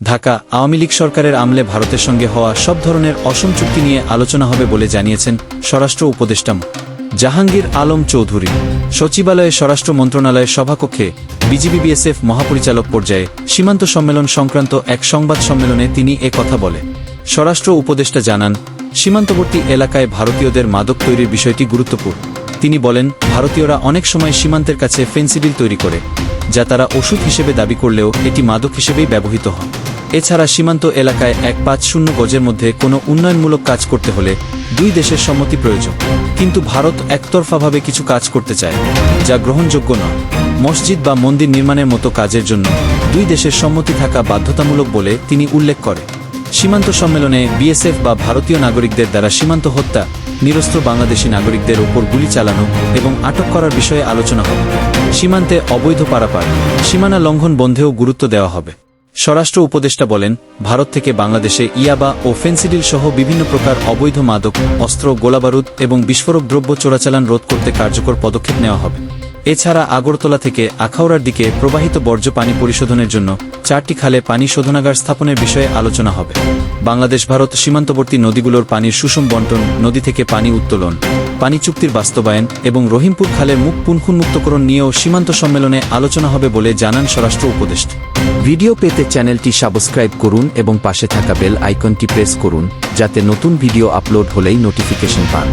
ঢাকা আওয়ামী লীগ সরকারের আমলে ভারতের সঙ্গে হওয়া সব ধরনের অসম চুক্তি নিয়ে আলোচনা হবে বলে জানিয়েছেন স্বরাষ্ট্র উপদেষ্টা জাহাঙ্গীর আলম চৌধুরী। সচিবালয়ে স্বরাষ্ট্র মন্ত্রণালয়ের সভাকক্ষে বিজিবি বিএসএফ মহাপরিচালক পর্যায়ে সীমান্ত সম্মেলন সংক্রান্ত এক সংবাদ সম্মেলনে তিনি এ কথা বলে। স্বরাষ্ট্র উপদেষ্টা জানান, সীমান্তবর্তী এলাকায় ভারতীয়দের মাদক তৈরির বিষয়টি গুরুত্বপূর্ণ। তিনি বলেন, ভারতীয়রা অনেক সময় সীমান্তের কাছে ফেন্সিডিল তৈরি করে। যা তারা ওষুধ হিসেবে দাবি করলেও এটি মাদক হিসেবেই ব্যবহৃত হয়। এছাড়া সীমান্ত এলাকায় এক পাঁচ শূন্য গজের মধ্যে কোনো উন্নয়নমূলক কাজ করতে হলে দুই দেশের সম্মতি প্রয়োজন। কিন্তু ভারত একতরফাভাবে কিছু কাজ করতে চায়, যা গ্রহণযোগ্য নয়। মসজিদ বা মন্দির নির্মাণের মতো কাজের জন্য দুই দেশের সম্মতি থাকা বাধ্যতামূলক বলে তিনি উল্লেখ করে সীমান্ত সম্মেলনে বিএসএফ বা ভারতীয় নাগরিকদের দ্বারা সীমান্ত হত্যা নিরস্ত্র বাংলাদেশি নাগরিকদের ওপর গুলি চালানো এবং আটক করার বিষয়ে আলোচনা হবে। সীমান্তে অবৈধ পারাপার, সীমানা লঙ্ঘন বন্ধেও গুরুত্ব দেওয়া হবে। স্বরাষ্ট্র উপদেষ্টা বলেন, ভারত থেকে বাংলাদেশে ইয়াবা ও ফেন্সিডিল সহ বিভিন্ন প্রকার অবৈধ মাদক, অস্ত্র, গোলাবারুদ এবং বিস্ফোরক দ্রব্য চোরাচালান রোধ করতে কার্যকর পদক্ষেপ নেওয়া হবে। এছাড়া আগরতলা থেকে আখাউড়ার দিকে প্রবাহিত বর্জ্য পানি পরিশোধনের জন্য চারটি খালে পানি শোধনাগার স্থাপনের বিষয়ে আলোচনা হবে। বাংলাদেশ, ভারত সীমান্তবর্তী নদীগুলোর পানির সুষম বন্টন, নদী থেকে পানি উত্তোলন, পানি চুক্তির বাস্তবায়ন এবং রহিমপুর খালের মুখ পুনখুন্মুক্তকরণ নিয়েও সীমান্ত সম্মেলনে আলোচনা হবে বলে জানান স্বরাষ্ট্র উপদেষ্টা। ভিডিও পেতে চ্যানেলটি সাবস্ক্রাইব করুন এবং পাশে থাকা বেল আইকনটি প্রেস করুন, যাতে নতুন ভিডিও আপলোড হলেই নোটিফিকেশন পান।